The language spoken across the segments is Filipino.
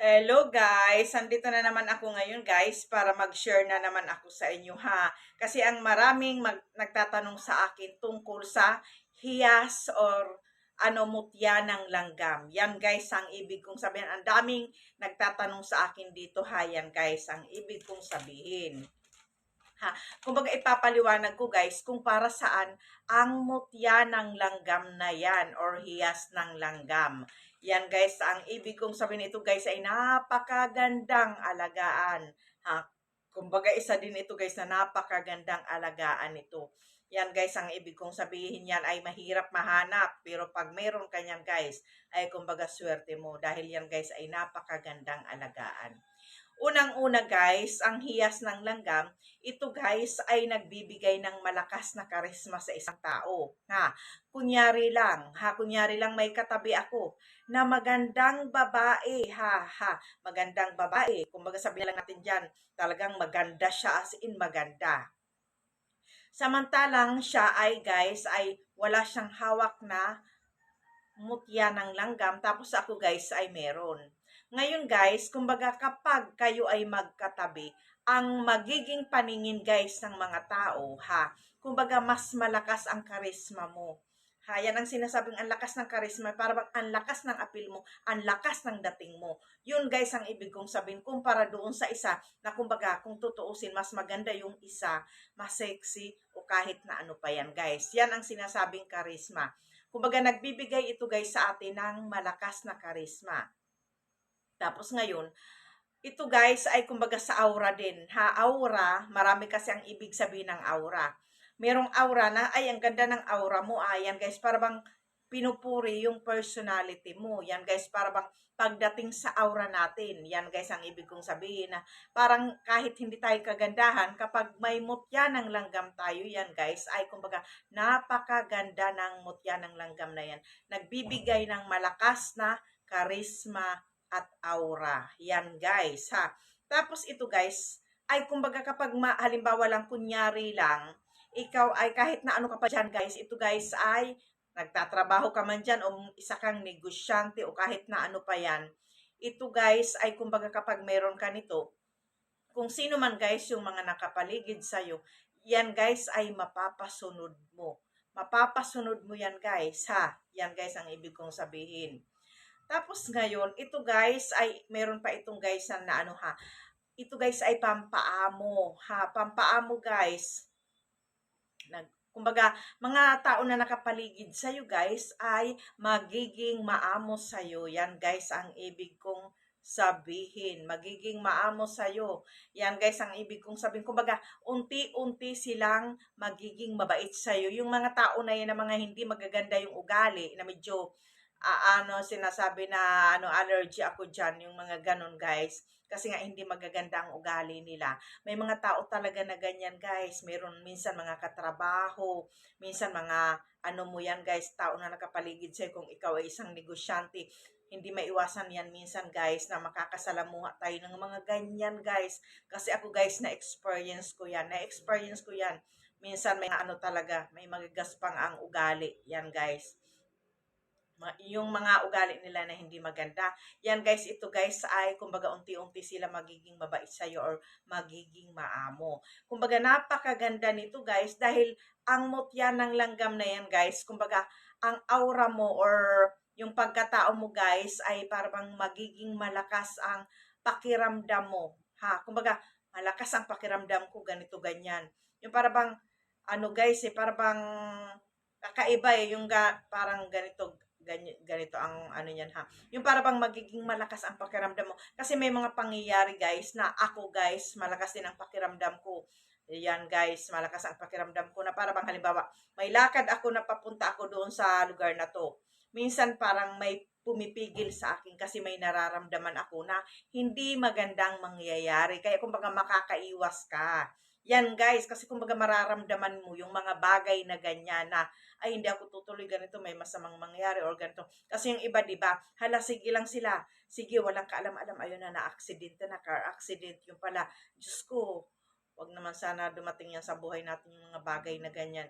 Hello guys! Andito na naman ako ngayon guys para mag-share na naman ako sa inyo ha. Kasi ang maraming mag- nagtatanong sa akin tungkol sa hiyas or ano mutya ng langgam. Yan guys ang ibig kong sabihin. Ang daming nagtatanong sa akin dito ha. Yan guys ang ibig kong sabihin. Ha, kumbaga ipapaliwanag ko guys kung para saan ang mutya ng langgam na yan or hiyas ng langgam. Yan guys, ang ibig kong sabihin ito guys ay napakagandang alagaan. Ha? Kumbaga isa din ito guys na napakagandang alagaan ito. Yan guys, ang ibig kong sabihin yan ay mahirap mahanap. Pero pag meron ka yan guys, ay kumbaga swerte mo. Dahil yan guys ay napakagandang alagaan. Unang-una guys, ang hiyas ng langgam, ito guys ay nagbibigay ng malakas na karisma sa isang tao. Ha, kunyari lang, ha, kunyari lang may katabi ako na magandang babae, ha, ha, magandang babae. Kumbaga sabihin lang natin dyan, talagang maganda siya as in maganda. Samantalang siya ay guys, ay wala siyang hawak na mutya ng langgam, tapos ako guys ay meron. Ngayon guys, kumbaga kapag kayo ay magkatabi, ang magiging paningin guys ng mga tao, ha, kumbaga mas malakas ang karisma mo. Ha, yan ang sinasabing ang lakas ng karisma, para bang ang lakas ng apil mo, ang lakas ng dating mo. Yun guys ang ibig kong sabihin, kumpara doon sa isa, na kumbaga kung tutuusin, mas maganda yung isa, mas sexy, o kahit na ano pa yan guys. Yan ang sinasabing karisma. Kumbaga nagbibigay ito guys sa atin ng malakas na karisma. Tapos ngayon, ito guys ay kumbaga sa aura din. Ha, aura, marami kasi ang ibig sabihin ng aura. Merong aura na, ay, ang ganda ng aura mo. Ayan guys, para bang pinupuri yung personality mo. Yan guys, para bang pagdating sa aura natin. Yan guys, ang ibig kong sabihin na parang kahit hindi tayo kagandahan, kapag may mutya ng langgam tayo, yan guys, ay kumbaga napakaganda ng mutya ng langgam na yan. Nagbibigay ng malakas na karisma at aura. Yan guys, ha. Tapos ito guys, ay kumbaga kapag ma, halimbawa lang kunyari lang, ikaw ay kahit na ano ka pa dyan guys, ito guys ay nagtatrabaho ka man dyan o isa kang negosyante o kahit na ano pa yan, ito guys ay kumbaga kapag meron ka nito, kung sino man guys yung mga nakapaligid sa'yo, yan guys ay mapapasunod mo. Mapapasunod mo yan guys, ha? Yan guys ang ibig kong sabihin. Tapos ngayon, ito guys ay meron pa itong guys na, na ano ha. Ito guys ay pampaamo ha. Pampaamo guys. Nag, kumbaga, mga tao na nakapaligid sa iyo guys ay magiging maamo sa iyo. Yan guys ang ibig kong sabihin. Magiging maamo sa iyo. Yan guys ang ibig kong sabihin. Kumbaga, unti-unti silang magiging mabait sa iyo. Yung mga tao na yan na mga hindi magaganda yung ugali na medyo uh, ano sinasabi na ano allergy ako diyan yung mga ganun guys kasi nga hindi magaganda ang ugali nila. May mga tao talaga na ganyan guys. Meron minsan mga katrabaho, minsan mga ano mo yan guys, tao na nakapaligid sa'yo kung ikaw ay isang negosyante. Hindi maiwasan yan minsan guys na makakasalamuha tayo ng mga ganyan guys. Kasi ako guys na experience ko yan. Na experience ko yan. Minsan may ano talaga, may magagaspang ang ugali. Yan guys yung mga ugali nila na hindi maganda. Yan guys, ito guys ay kumbaga unti-unti sila magiging mabait sa'yo or magiging maamo. Kumbaga napakaganda nito guys dahil ang mutya ng langgam na yan guys, kumbaga ang aura mo or yung pagkatao mo guys ay parang magiging malakas ang pakiramdam mo. Ha, kumbaga malakas ang pakiramdam ko ganito ganyan. Yung parang ano guys eh parang kakaiba eh yung ga, parang ganito ganito, ang ano niyan ha. Yung para bang magiging malakas ang pakiramdam mo. Kasi may mga pangyayari guys na ako guys, malakas din ang pakiramdam ko. Yan guys, malakas ang pakiramdam ko na para bang halimbawa, may lakad ako na papunta ako doon sa lugar na to. Minsan parang may pumipigil sa akin kasi may nararamdaman ako na hindi magandang mangyayari. Kaya kumbaga makakaiwas ka. Yan guys, kasi kumbaga mararamdaman mo yung mga bagay na ganyan na ay hindi ako tutuloy ganito, may masamang mangyari or ganito. Kasi yung iba, di ba, hala sige lang sila. Sige, walang kaalam-alam, ayun na na-aksidente na, car accident. Yung pala, Diyos ko, wag naman sana dumating yan sa buhay natin yung mga bagay na ganyan.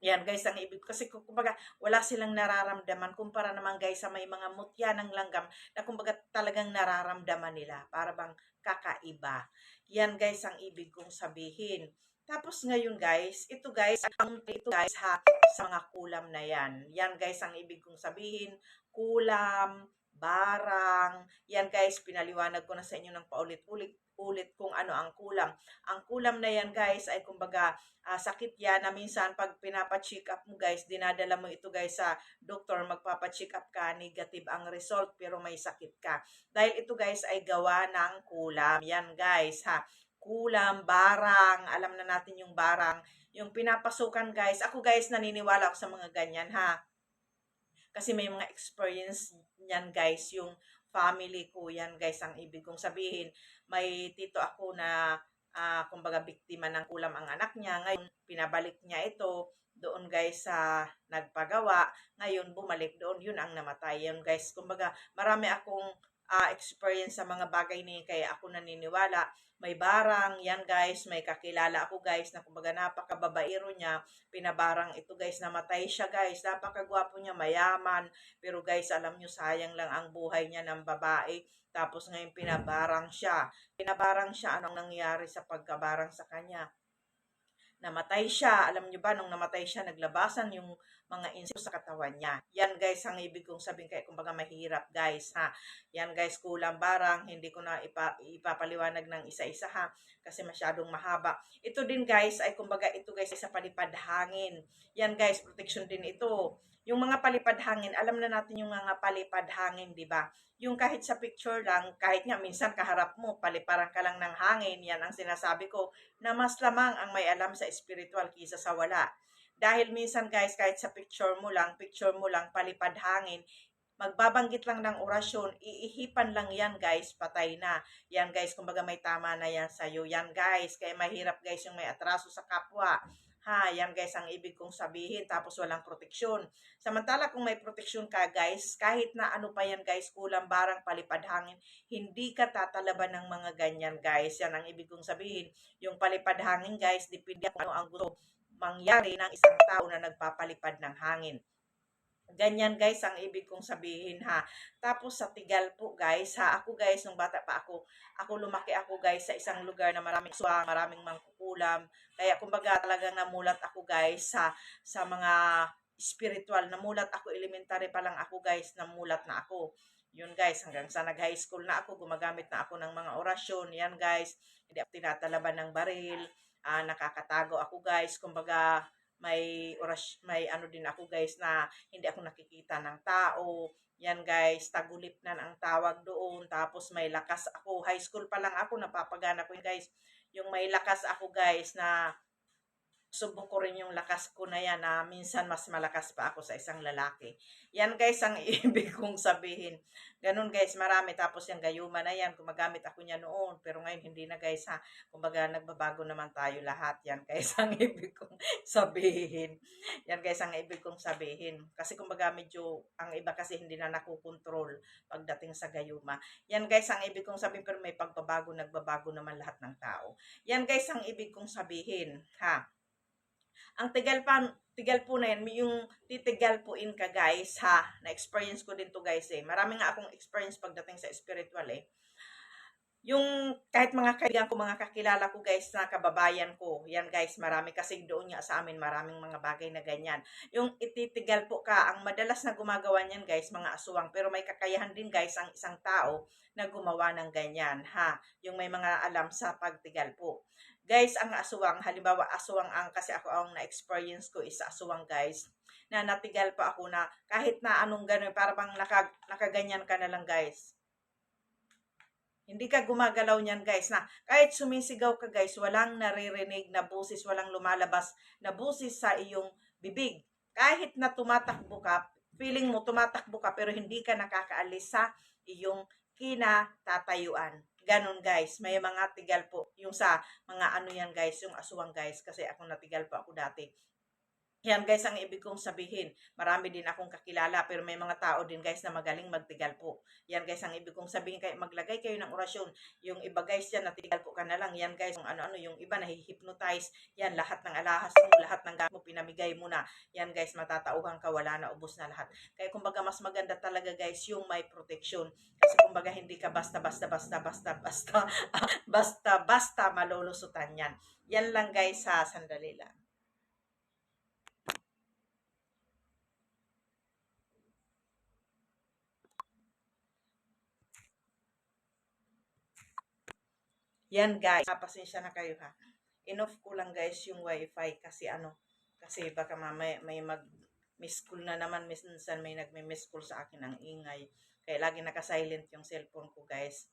Yan guys, ang ibig kasi kumbaga wala silang nararamdaman kumpara naman guys sa may mga mutya ng langgam na kumbaga talagang nararamdaman nila para bang kakaiba. Yan guys ang ibig kong sabihin. Tapos ngayon guys, ito guys, ang ito guys ha sa mga kulam na yan. Yan guys ang ibig kong sabihin, kulam, barang. Yan guys, pinaliwanag ko na sa inyo ng paulit-ulit ulit kung ano ang kulam. Ang kulam na yan guys ay kumbaga ah, sakit yan na minsan pag pinapa-check up mo guys, dinadala mo ito guys sa doktor, magpapa-check up ka, negative ang result pero may sakit ka. Dahil ito guys ay gawa ng kulam. Yan guys ha. Kulam, barang, alam na natin yung barang. Yung pinapasukan guys, ako guys naniniwala ako sa mga ganyan ha. Kasi may mga experience yan guys, yung family ko yan guys, ang ibig kong sabihin. May tito ako na ah, kumbaga biktima ng kulam ang anak niya. Ngayon, pinabalik niya ito doon guys sa nagpagawa. Ngayon, bumalik doon. Yun ang namatay. Yun guys, kumbaga marami akong ah, experience sa mga bagay ni kaya ako naniniwala. May barang, yan guys, may kakilala ako guys na kumbaga napakababairo niya. Pinabarang ito guys, namatay siya guys. Napakagwapo niya, mayaman. Pero guys, alam nyo, sayang lang ang buhay niya ng babae. Tapos ngayon pinabarang siya. Pinabarang siya, anong nangyari sa pagkabarang sa kanya? Namatay siya. Alam niyo ba, nung namatay siya, naglabasan yung mga insekto sa katawan niya. Yan guys, ang ibig kong sabihin kaya kumbaga mahirap guys ha. Yan guys, kulang barang. Hindi ko na ipa, ipapaliwanag ng isa-isa ha. Kasi masyadong mahaba. Ito din guys, ay kumbaga ito guys, ay sa palipad hangin. Yan guys, protection din ito. Yung mga palipad hangin, alam na natin yung mga palipad hangin, di ba? Yung kahit sa picture lang, kahit nga minsan kaharap mo, paliparan ka lang ng hangin, yan ang sinasabi ko, na mas lamang ang may alam sa spiritual kisa sa wala. Dahil minsan guys, kahit sa picture mo lang, picture mo lang, palipad hangin, magbabanggit lang ng orasyon, iihipan lang yan guys, patay na. Yan guys, kumbaga may tama na yan sa'yo. Yan guys, kaya mahirap guys yung may atraso sa kapwa. Ha, yan guys ang ibig kong sabihin, tapos walang proteksyon. Samantala kung may proteksyon ka guys, kahit na ano pa yan guys, kulang barang palipad hangin, hindi ka tatalaban ng mga ganyan guys. Yan ang ibig kong sabihin. Yung palipad hangin guys, depende kung ano ang gusto mangyari ng isang tao na nagpapalipad ng hangin. Ganyan guys ang ibig kong sabihin ha. Tapos sa Tigal po guys ha. Ako guys nung bata pa ako, ako lumaki ako guys sa isang lugar na maraming suwang, maraming mangkukulam. Kaya kumbaga talagang namulat ako guys sa sa mga spiritual. Namulat ako elementary pa lang ako guys, namulat na ako. Yun guys, hanggang sa nag-high school na ako, gumagamit na ako ng mga orasyon. Yan guys, hindi ako tinatalaban ng baril. Ah, nakakatago ako guys. Kumbaga, may oras may ano din ako guys na hindi ako nakikita ng tao. Yan guys, tagulip na ang tawag doon. Tapos may lakas ako. High school pa lang ako, napapagana ko guys. Yung may lakas ako guys na subok ko rin yung lakas ko na yan na minsan mas malakas pa ako sa isang lalaki. Yan guys ang ibig kong sabihin. Ganun guys, marami. Tapos yung gayuma na yan, gumagamit ako niya noon. Pero ngayon hindi na guys ha. Kumbaga nagbabago naman tayo lahat. Yan guys ang ibig kong sabihin. Yan guys ang ibig kong sabihin. Kasi kumbaga medyo, ang iba kasi hindi na nakukontrol pagdating sa gayuma. Yan guys ang ibig kong sabihin. Pero may pagbabago, nagbabago naman lahat ng tao. Yan guys ang ibig kong sabihin. Ha? Ang tigal pa, tigal po na yan, yung titigal po in ka guys, ha, na-experience ko din to guys eh. Marami nga akong experience pagdating sa spiritual eh. Yung kahit mga kaibigan ko, mga kakilala ko guys na kababayan ko, yan guys, marami kasi doon nga sa amin, maraming mga bagay na ganyan. Yung ititigal po ka, ang madalas na gumagawa niyan guys, mga aswang, pero may kakayahan din guys ang isang tao na gumawa ng ganyan, ha. Yung may mga alam sa pagtigal po. Guys, ang aswang, halimbawa aswang ang kasi ako ang na-experience ko is aswang guys, na natigal pa ako na kahit na anong gano'n, para bang naka, nakaganyan ka na lang guys. Hindi ka gumagalaw niyan guys na kahit sumisigaw ka guys, walang naririnig na busis, walang lumalabas na busis sa iyong bibig. Kahit na tumatakbo ka, feeling mo tumatakbo ka pero hindi ka nakakaalis sa iyong kinatatayuan. Ganon guys, may mga tigal po. Yung sa mga ano yan guys, yung aswang guys, kasi ako natigal po ako dati. Yan guys ang ibig kong sabihin. Marami din akong kakilala pero may mga tao din guys na magaling magtigal po. Yan guys ang ibig kong sabihin kay maglagay kayo ng orasyon. Yung iba guys yan natigal po ka na lang. Yan guys yung ano-ano yung iba nahihypnotize. Yan lahat ng alahas mo, lahat ng gamit mo pinamigay mo na. Yan guys matatauhan ka wala na ubos na lahat. Kaya kumbaga mas maganda talaga guys yung may protection. Kasi kumbaga hindi ka basta basta basta basta basta basta basta malulusutan yan. Yan lang guys sa sandali lang. Yan guys, Ah, pasensya na kayo ha. Enough ko lang guys yung wifi kasi ano, kasi baka mamaya may mag miss call na naman minsan may nagme-miss call sa akin ang ingay. Kaya lagi naka-silent yung cellphone ko guys.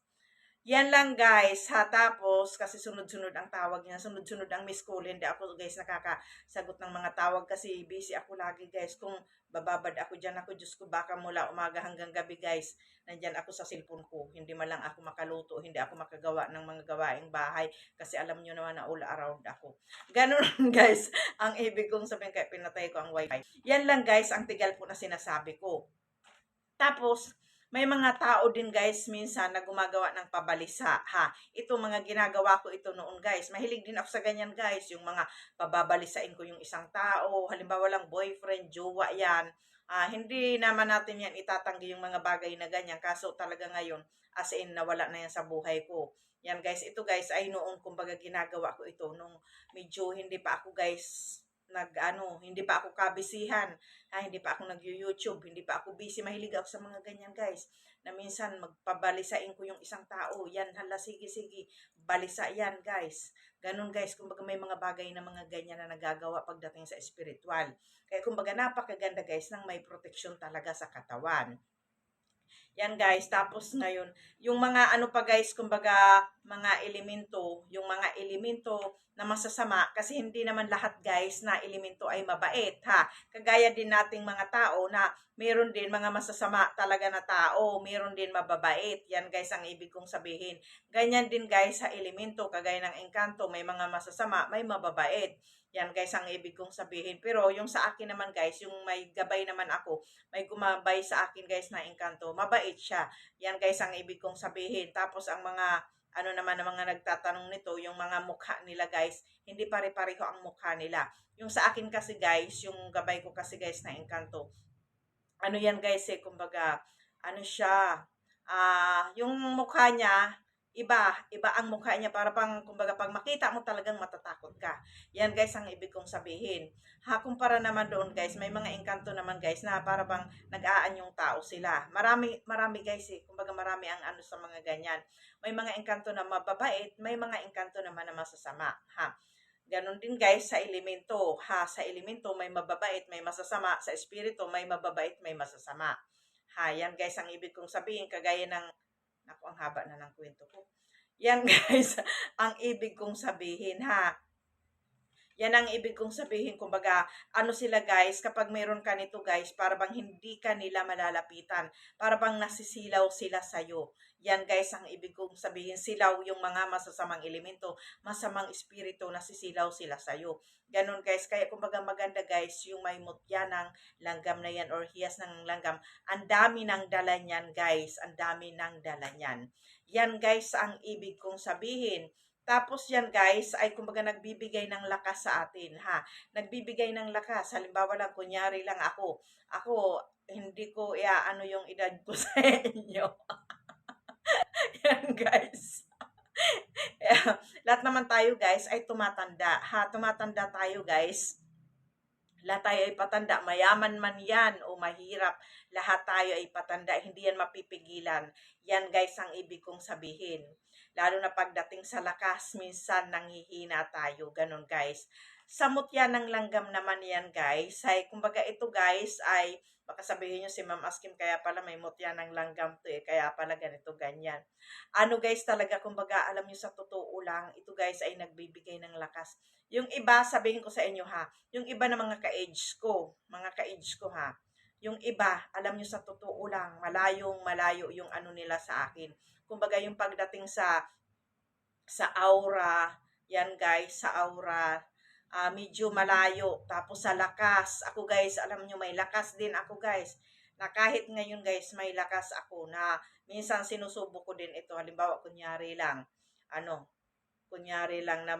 Yan lang guys ha. Tapos kasi sunod-sunod ang tawag niya. Sunod-sunod ang miss call. Hindi ako guys nakakasagot ng mga tawag kasi busy ako lagi guys. Kung bababad ako dyan ako, Diyos ko baka mula umaga hanggang gabi guys. Nandyan ako sa cellphone ko. Hindi man lang ako makaluto. Hindi ako makagawa ng mga gawaing bahay. Kasi alam nyo naman na all around ako. Ganun guys ang ibig kong sabihin kaya pinatay ko ang wifi. Yan lang guys ang tigal po na sinasabi ko. Tapos, may mga tao din guys minsan na gumagawa ng pabalisa ha. Ito mga ginagawa ko ito noon guys. Mahilig din ako sa ganyan guys. Yung mga pababalisain ko yung isang tao. Halimbawa lang boyfriend, jowa yan. Ah, hindi naman natin yan itatanggi yung mga bagay na ganyan. Kaso talaga ngayon as in nawala na yan sa buhay ko. Yan guys, ito guys ay noon kumbaga ginagawa ko ito nung medyo hindi pa ako guys nag ano, hindi pa ako kabisihan, ha, hindi pa ako nag-YouTube, hindi pa ako busy, mahilig ako sa mga ganyan guys, na minsan magpabalisain ko yung isang tao, yan, hala, sige, sige, balisa yan guys, ganun guys, kumbaga may mga bagay na mga ganyan na nagagawa pagdating sa spiritual, kaya kumbaga napakaganda guys, ng may protection talaga sa katawan, yan guys, tapos ngayon, yung mga ano pa guys, kumbaga mga elemento, yung mga elemento na masasama kasi hindi naman lahat guys na elemento ay mabait ha. Kagaya din nating mga tao na meron din mga masasama talaga na tao, meron din mababait. Yan guys ang ibig kong sabihin. Ganyan din guys sa elemento, kagaya ng engkanto, may mga masasama, may mababait. Yan guys ang ibig kong sabihin. Pero yung sa akin naman guys, yung may gabay naman ako, may gumabay sa akin guys na engkanto, mabait siya. Yan guys ang ibig kong sabihin. Tapos ang mga ano naman ang mga nagtatanong nito, yung mga mukha nila guys, hindi pare-pareho ang mukha nila. Yung sa akin kasi guys, yung gabay ko kasi guys na engkanto, ano yan guys eh, kumbaga, ano siya, ah uh, yung mukha niya, iba, iba ang mukha niya para pang, kumbaga, pag makita mo talagang matatakot ka. Yan guys ang ibig kong sabihin. Ha, kumpara naman doon guys, may mga engkanto naman guys na para bang nag-aan yung tao sila. Marami, marami guys eh, kumbaga marami ang ano sa mga ganyan. May mga engkanto na mababait, may mga engkanto naman na masasama. Ha, Ganon din guys sa elemento. Ha, sa elemento may mababait, may masasama. Sa espiritu may mababait, may masasama. Ha, yan guys ang ibig kong sabihin. Kagaya ng ako, ang haba na ng kwento ko. Yan guys, ang ibig kong sabihin ha. Yan ang ibig kong sabihin, kumbaga, ano sila guys, kapag meron ka nito guys, para bang hindi ka nila malalapitan, para bang nasisilaw sila sa'yo. Yan guys, ang ibig kong sabihin, silaw yung mga masasamang elemento, masamang espiritu, nasisilaw sila sa'yo. Ganun guys, kaya kumbaga maganda guys, yung may mutya ng langgam na yan or hiyas ng langgam, ang dami ng dala niyan guys, ang dami ng dala niyan. Yan guys, ang ibig kong sabihin tapos yan guys, ay kumbaga nagbibigay ng lakas sa atin ha. Nagbibigay ng lakas. Halimbawa lang, kunyari lang ako. Ako, hindi ko ano yung edad ko sa inyo. yan guys. Lahat naman tayo guys ay tumatanda. Ha, tumatanda tayo guys. Lahat tayo ay patanda. Mayaman man yan o mahirap. Lahat tayo ay patanda. Hindi yan mapipigilan. Yan guys ang ibig kong sabihin. Lalo na pagdating sa lakas, minsan nanghihina tayo. Ganon guys. Sa mutya ng langgam naman yan guys. Ay, kumbaga ito guys ay baka sabihin nyo si Ma'am Askim kaya pala may mutya ng langgam to eh. Kaya pala ganito ganyan. Ano guys talaga kumbaga alam nyo sa totoo lang. Ito guys ay nagbibigay ng lakas. Yung iba sabihin ko sa inyo ha. Yung iba na mga ka-age ko. Mga ka-age ko ha. Yung iba, alam nyo sa totoo lang, malayong malayo yung ano nila sa akin kumbaga yung pagdating sa sa aura, yan guys, sa aura, ah, medyo malayo. Tapos sa lakas, ako guys, alam nyo may lakas din ako guys. Na kahit ngayon guys, may lakas ako na minsan sinusubok ko din ito. Halimbawa, kunyari lang, ano, kunyari lang na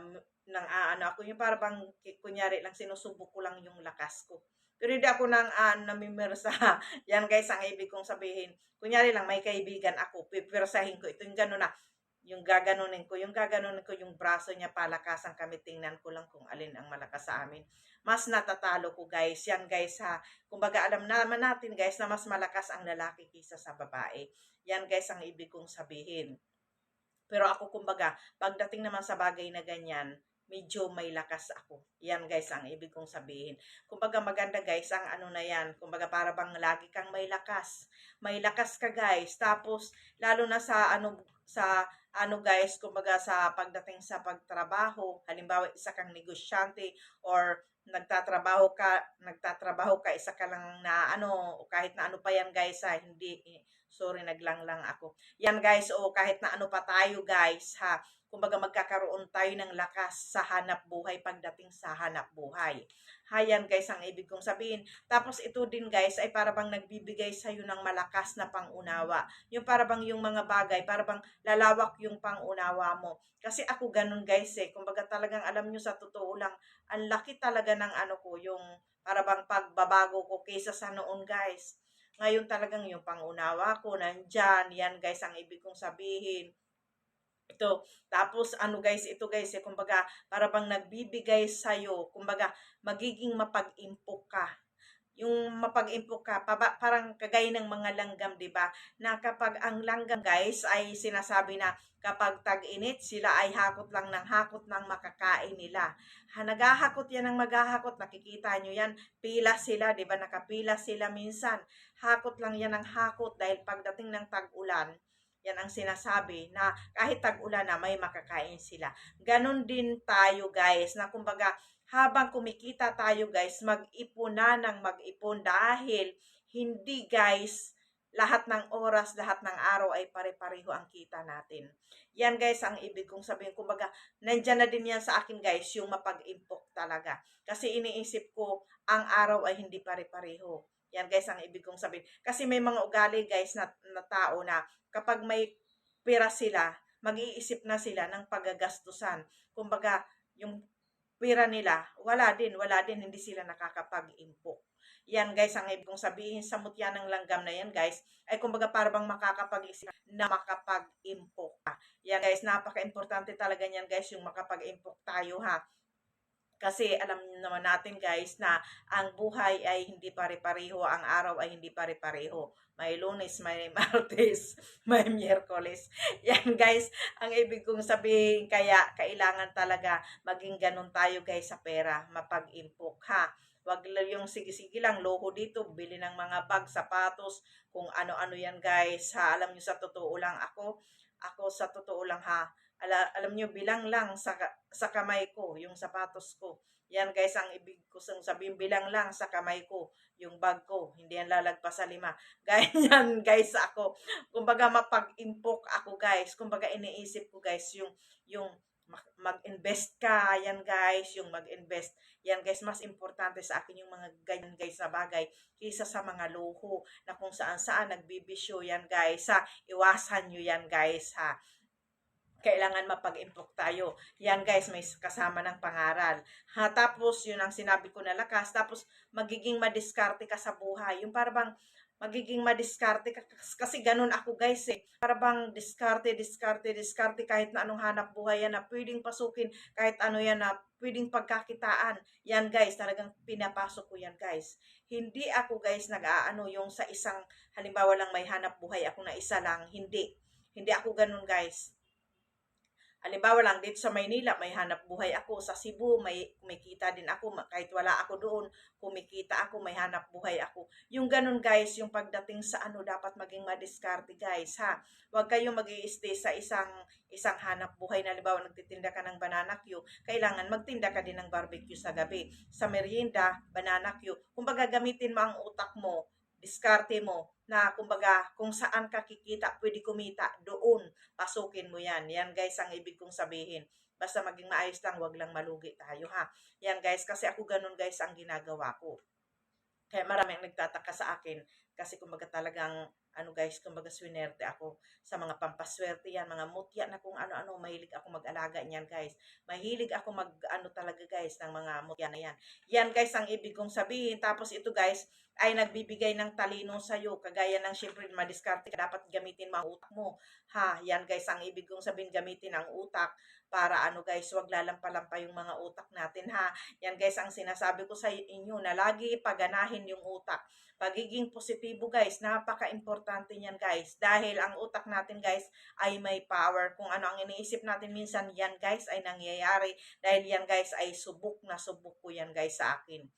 nang aano ako yung para bang kunyari lang sinusubok ko lang yung lakas ko. Pero hindi ako nang uh, namimersa. Yan guys ang ibig kong sabihin. Kunyari lang may kaibigan ako, pipirsahin ko ito yung gano'n na yung gaganunin ko, yung gaganunin ko yung braso niya palakasan kami, tingnan ko lang kung alin ang malakas sa amin. Mas natatalo ko guys, yan guys ha. Kumbaga alam naman natin guys na mas malakas ang lalaki kaysa sa babae. Yan guys ang ibig kong sabihin. Pero ako kumbaga, pagdating naman sa bagay na ganyan, medyo may lakas ako. Yan guys ang ibig kong sabihin. Kumbaga maganda guys ang ano na yan. Kumbaga para bang lagi kang may lakas. May lakas ka guys. Tapos lalo na sa ano sa ano guys, kumbaga sa pagdating sa pagtrabaho, halimbawa isa kang negosyante or nagtatrabaho ka, nagtatrabaho ka, isa ka lang na ano, kahit na ano pa yan guys ha, hindi, sorry, naglang lang ako. Yan guys, o kahit na ano pa tayo guys ha, kumbaga magkakaroon tayo ng lakas sa hanap buhay pagdating sa hanap buhay. Hayan guys ang ibig kong sabihin. Tapos ito din guys ay para bang nagbibigay sa iyo ng malakas na pangunawa. Yung para bang yung mga bagay, para bang lalawak yung pangunawa mo. Kasi ako ganun guys eh. Kumbaga talagang alam nyo sa totoo lang, ang laki talaga ng ano ko, yung para bang pagbabago ko kaysa sa noon guys. Ngayon talagang yung pangunawa ko, nandyan, yan guys ang ibig kong sabihin ito. Tapos ano guys, ito guys, eh, kumbaga para bang nagbibigay sa'yo, kumbaga magiging mapag-impok ka. Yung mapag-impok ka, paba, parang kagaya ng mga langgam, di ba? Na kapag ang langgam guys ay sinasabi na kapag tag-init, sila ay hakot lang ng hakot ng makakain nila. Ha, naghahakot yan ng maghahakot, nakikita nyo yan, pila sila, di ba? Nakapila sila minsan. Hakot lang yan ng hakot dahil pagdating ng tag-ulan, yan ang sinasabi na kahit tag-ulan na may makakain sila. Ganon din tayo guys na kumbaga habang kumikita tayo guys mag-ipon na ng mag-ipon dahil hindi guys lahat ng oras, lahat ng araw ay pare-pareho ang kita natin. Yan guys ang ibig kong sabihin. Kumbaga, nandyan na din yan sa akin guys, yung mapag-impok talaga. Kasi iniisip ko, ang araw ay hindi pare-pareho. Yan guys ang ibig kong sabihin. Kasi may mga ugali guys na, na tao na kapag may pera sila, mag-iisip na sila ng paggagastusan. Kumbaga, yung pera nila, wala din, wala din, hindi sila nakakapag-impok. Yan guys, ang ibig kong sabihin sa mutya ng langgam na yan guys, ay kumbaga para bang makakapag-isip na makapag-impok ka. Yan guys, napaka-importante talaga yan guys, yung makapag-impok tayo ha. Kasi alam naman natin guys na ang buhay ay hindi pare-pareho, ang araw ay hindi pare-pareho. May lunes, may martes, may miyerkules. Yan guys, ang ibig kong sabihin, kaya kailangan talaga maging ganun tayo guys sa pera, mapag-impok ha. Wag yung sige-sige lang, loho dito, bili ng mga bag, sapatos, kung ano-ano yan guys ha. Alam nyo sa totoo lang ako, ako sa totoo lang ha, ala, alam nyo, bilang lang sa, sa kamay ko, yung sapatos ko. Yan guys, ang ibig ko sabihin, bilang lang sa kamay ko, yung bag ko. Hindi yan lalagpas sa lima. Ganyan guys ako. Kumbaga mapag-impok ako guys. Kumbaga iniisip ko guys, yung, yung mag-invest ka, yan guys, yung mag-invest. Yan guys, mas importante sa akin yung mga ganyan guys na bagay kaysa sa mga luho na kung saan saan nagbibisyo yan guys ha. Iwasan nyo yan guys ha kailangan mapag-improve tayo. Yan guys, may kasama ng pangaral. Ha, tapos, yun ang sinabi ko na lakas. Tapos, magiging madiskarte ka sa buhay. Yung para bang magiging madiskarte ka. Kasi ganun ako guys eh. Para bang diskarte, diskarte, diskarte kahit na anong hanap buhay yan na pwedeng pasukin. Kahit ano yan na pwedeng pagkakitaan. Yan guys, talagang pinapasok ko yan guys. Hindi ako guys nag-aano yung sa isang, halimbawa lang may hanap buhay ako na isa lang. Hindi. Hindi ako ganun guys Halimbawa lang, dito sa Maynila, may hanap buhay ako. Sa Cebu, may kumikita din ako. Kahit wala ako doon, kumikita ako, may hanap buhay ako. Yung ganun guys, yung pagdating sa ano, dapat maging madiskarte guys, ha? Huwag kayong mag stay sa isang isang hanap buhay na halimbawa nagtitinda ka ng banana queue, kailangan magtinda ka din ng barbecue sa gabi. Sa merienda, banana queue. Kung baga gamitin mo ang utak mo, diskarte mo, na kumbaga kung saan ka kikita, pwede kumita, doon, pasukin mo yan. Yan guys ang ibig kong sabihin. Basta maging maayos lang, wag lang malugi tayo ha. Yan guys, kasi ako ganun guys ang ginagawa ko. Kaya maraming nagtataka sa akin kasi kumbaga talagang ano guys, kumbaga swinerte ako sa mga pampaswerte yan, mga mutya na kung ano-ano, mahilig ako mag-alaga niyan guys. Mahilig ako mag ano talaga guys ng mga mutya na yan. Yan guys ang ibig kong sabihin. Tapos ito guys ay nagbibigay ng talino sa iyo. Kagaya ng syempre madiskarte ka, dapat gamitin ang utak mo. Ha, yan guys ang ibig kong sabihin, gamitin ang utak para ano guys, wag lalampa-lampa yung mga utak natin ha. Yan guys ang sinasabi ko sa inyo na lagi paganahin yung utak. Pagiging positibo guys, napaka-importante niyan guys. Dahil ang utak natin guys ay may power. Kung ano ang iniisip natin minsan, yan guys ay nangyayari. Dahil yan guys ay subok na subok ko yan guys sa akin.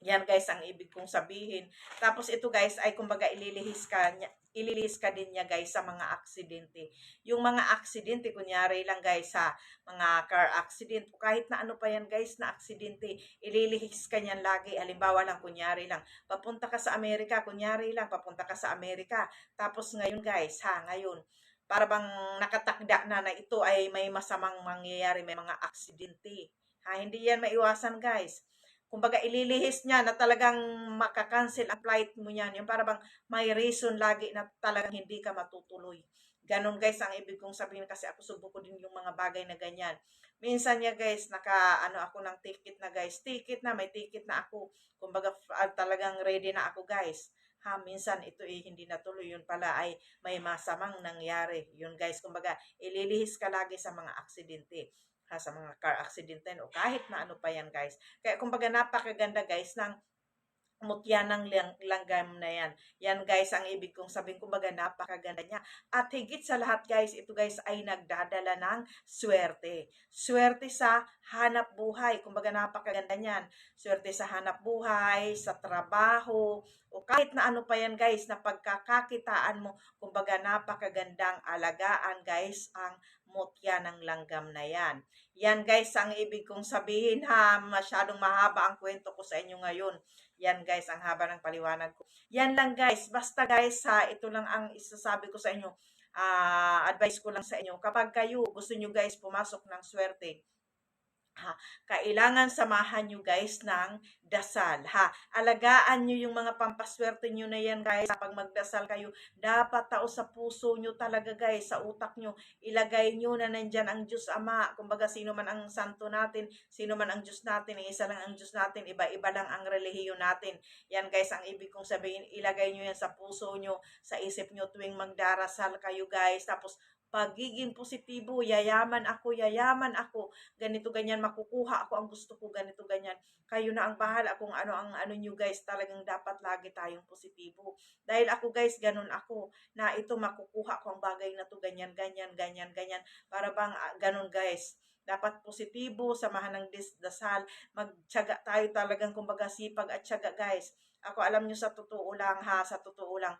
Yan guys ang ibig kong sabihin. Tapos ito guys ay kumbaga ililihis ka niya, ililihis ka din niya guys sa mga aksidente. Yung mga aksidente kunyari lang guys sa mga car accident o kahit na ano pa yan guys na aksidente, ililihis ka niyan lagi. Halimbawa lang kunyari lang, papunta ka sa Amerika, kunyari lang papunta ka sa Amerika. Tapos ngayon guys, ha, ngayon para bang nakatakda na na ito ay may masamang mangyayari, may mga aksidente. Ha, hindi yan maiwasan guys kumbaga ililihis niya na talagang makakancel ang flight mo niyan. Yung para bang may reason lagi na talagang hindi ka matutuloy. Ganon guys ang ibig kong sabihin kasi ako subok ko din yung mga bagay na ganyan. Minsan niya guys, naka ano ako ng ticket na guys. Ticket na, may ticket na ako. Kumbaga uh, talagang ready na ako guys. Ha, minsan ito eh hindi natuloy. Yun pala ay may masamang nangyari. Yun guys, kumbaga ililihis ka lagi sa mga aksidente ha, sa mga car accident din o kahit na ano pa yan guys. Kaya kumbaga napakaganda guys ng mutya ng lang, langgam na yan. Yan guys, ang ibig kong sabihin, kumbaga napakaganda niya. At higit sa lahat guys, ito guys ay nagdadala ng swerte. Swerte sa hanap buhay. Kumbaga napakaganda niyan. Swerte sa hanap buhay, sa trabaho, o kahit na ano pa yan guys, na pagkakakitaan mo, kumbaga napakagandang alagaan guys ang mutya ng langgam na yan. Yan guys, ang ibig kong sabihin ha, masyadong mahaba ang kwento ko sa inyo ngayon. Yan guys, ang haba ng paliwanag ko. Yan lang guys, basta guys ha, ito lang ang isasabi ko sa inyo. Uh, advice ko lang sa inyo. Kapag kayo gusto nyo guys pumasok ng swerte, ha, kailangan samahan nyo guys ng dasal, ha. Alagaan nyo yung mga pampaswerte nyo na yan, guys. Pag magdasal kayo, dapat tao sa puso nyo talaga, guys, sa utak nyo. Ilagay nyo na nandyan ang Diyos Ama. Kumbaga, sino man ang santo natin, sino man ang Diyos natin, isa lang ang Diyos natin, iba-iba lang ang relihiyon natin. Yan, guys, ang ibig kong sabihin, ilagay nyo yan sa puso nyo, sa isip nyo tuwing magdarasal kayo, guys. Tapos, pagiging positibo, yayaman ako, yayaman ako, ganito ganyan, makukuha ako ang gusto ko, ganito ganyan. Kayo na ang bahala kung ano ang ano nyo guys, talagang dapat lagi tayong positibo. Dahil ako guys, ganun ako, na ito makukuha ko ang bagay na to, ganyan, ganyan, ganyan, ganyan, para bang uh, ganun guys. Dapat positibo, samahan ng dasal, magtyaga tayo talagang kumbaga sipag at tyaga guys. Ako alam nyo sa totoo lang ha, sa totoo lang,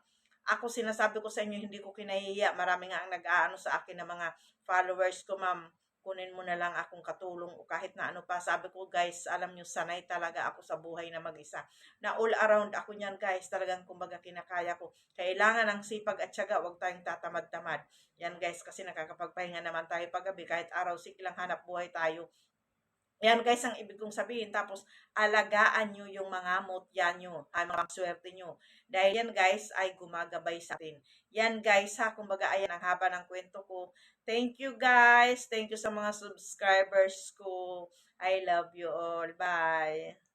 ako sinasabi ko sa inyo, hindi ko kinahiya. Marami nga ang nag-aano sa akin ng mga followers ko, ma'am. Kunin mo na lang akong katulong o kahit na ano pa. Sabi ko, guys, alam nyo, sanay talaga ako sa buhay na mag-isa. Na all around ako niyan, guys. Talagang kumbaga kinakaya ko. Kailangan ng sipag at syaga. Huwag tayong tatamad-tamad. Yan, guys, kasi nakakapagpahinga naman tayo paggabi. Kahit araw, sige lang hanap buhay tayo yan guys ang ibig kong sabihin. Tapos, alagaan nyo yung mga mutya nyo, ang mga swerte nyo. Dahil yan guys ay gumagabay sa atin. Yan guys ha, kumbaga ayan ang haba ng kwento ko. Thank you guys. Thank you sa mga subscribers ko. I love you all. Bye.